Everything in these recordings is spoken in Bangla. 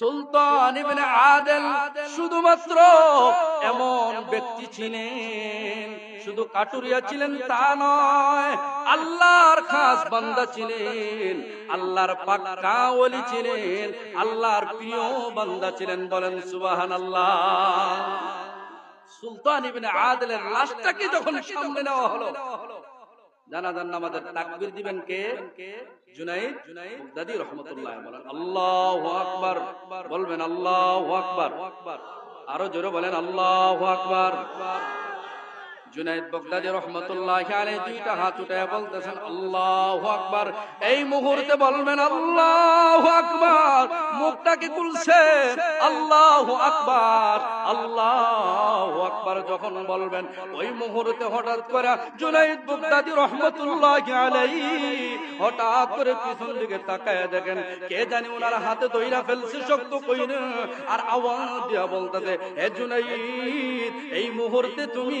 সুলতান ইবনে আদেল শুধুমাত্র এমন ব্যক্তি ছিলেন, শুধু কাটুরিয়া ছিলেন তা নয়, আল্লাহর খাস বান্দা ছিলেন, আল্লাহর পাক্কা ওলি ছিলেন, আল্লাহর প্রিয় বান্দা ছিলেন, বলেন সুবহানাল্লাহ। সুলতান ইবনে আদেলের লাশটাকে যখন সামনে নেওয়া হলো জানাজান নামাজের তাকবীর দিবেন কে? জুনাইদ দাদি রহমতুল্লাহ বলেন। আল্লাহু আকবার। বলবেন আল্লাহু আকবার। আরও জোরে বলেন আল্লাহু আকবার। জুনাইদ বগদাদি রহমতুল্লাহ দুইটা হাত উঠায় বলতেছেন, আল্লাহু আকবার। এই মুহূর্তে বলবেন, আল্লাহু আকবার। মুখটাকে আল্লাহু আকবার। আল্লাহু আকবার। যখন বলবেন, ওই মুহূর্তে হঠাৎ করে জুনাইদ বগদাদি রহমতুল্লাহ হঠাৎ করে পিছন দিকে তাকায় দেখেন, কে জানি ওনার হাতে দইরা ফেলছে, শক্ত কইনা, আর আওয়াজ দিয়া বলতেছে, হে জুনাইদ, এই মুহূর্তে তুমি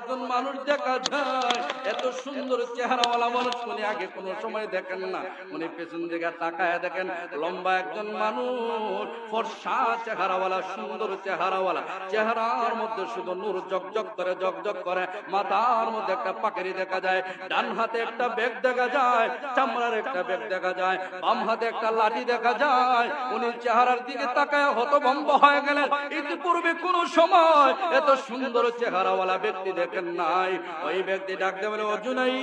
একজন মানুষ দেখা যায়, এত সুন্দর চেহারাওয়ালা মানুষ উনি আগে কোনো সময় দেখেন না। উনি পেছন দিকে তাকায় দেখেন, লম্বা একজন মানুষ, ফর্সা চেহারাওয়ালা, সুন্দর চেহারাওয়ালা। চেহারার মধ্যে শুধু নূর জগজগ করে জগজগ করে। মাথার মধ্যে একটা পাকড়ি দেখা যায়, ডান হাতে একটা ব্যাগ দেখা যায়, চামড়ার একটা ব্যাগ দেখা যায়, বাম হাতে একটা লাঠি দেখা যায়। উনি চেহারার দিকে তাকায় হতভম্ব হয়ে গেলেন। ইতিপূর্বে কোন সময় এত সুন্দর চেহারাওয়ালা ব্যক্তি দেখেন নাই। ওই ব্যক্তি ডাকতে বলে অর্জুনাই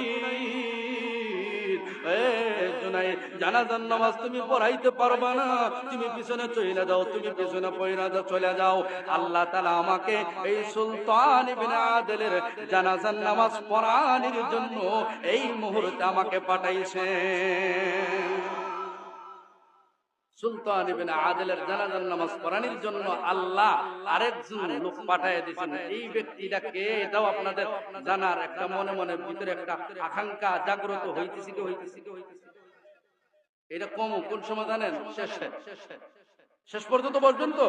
জানাজান নামাজ তুমি পড়াইতে না। তুমি পিছনে যাও, তুমি পিছনে চলে যাও। আল্লাহ তালা আমাকে এই সুলতান নামাজ জন্য এই মুহূর্তে আমাকে পাঠাইছে সুলতান ইবনে জানাজার নামাজ পড়ানোর জন্য আল্লাহ আরেকজন লোক পাঠিয়ে দিয়েছেন। এই ব্যক্তিটা কে? এটাও আপনাদের জানার একটা মনে মনে ভিতরে একটা আকাঙ্ক্ষা জাগ্রত এটা কম, কোন সময় জানেন শেষে। শেষ পর্যন্ত পর্যন্ত?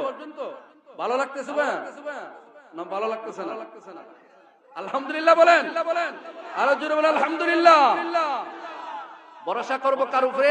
ভালো লাগতেছে না, ভালো লাগতেছে না। আলহামদুলিল্লাহ বলেন। আরও জোরে বলেন, আলহামদুলিল্লাহ। ভরসা করব কার উপরে?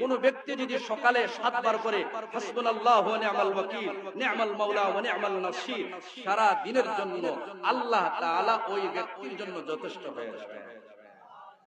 কোন ব্যক্তি যদি সকালে করে সারা দিনের জন্য আল্লাহ ওই ব্যক্তির জন্য যথেষ্ট হয়ে যাবে।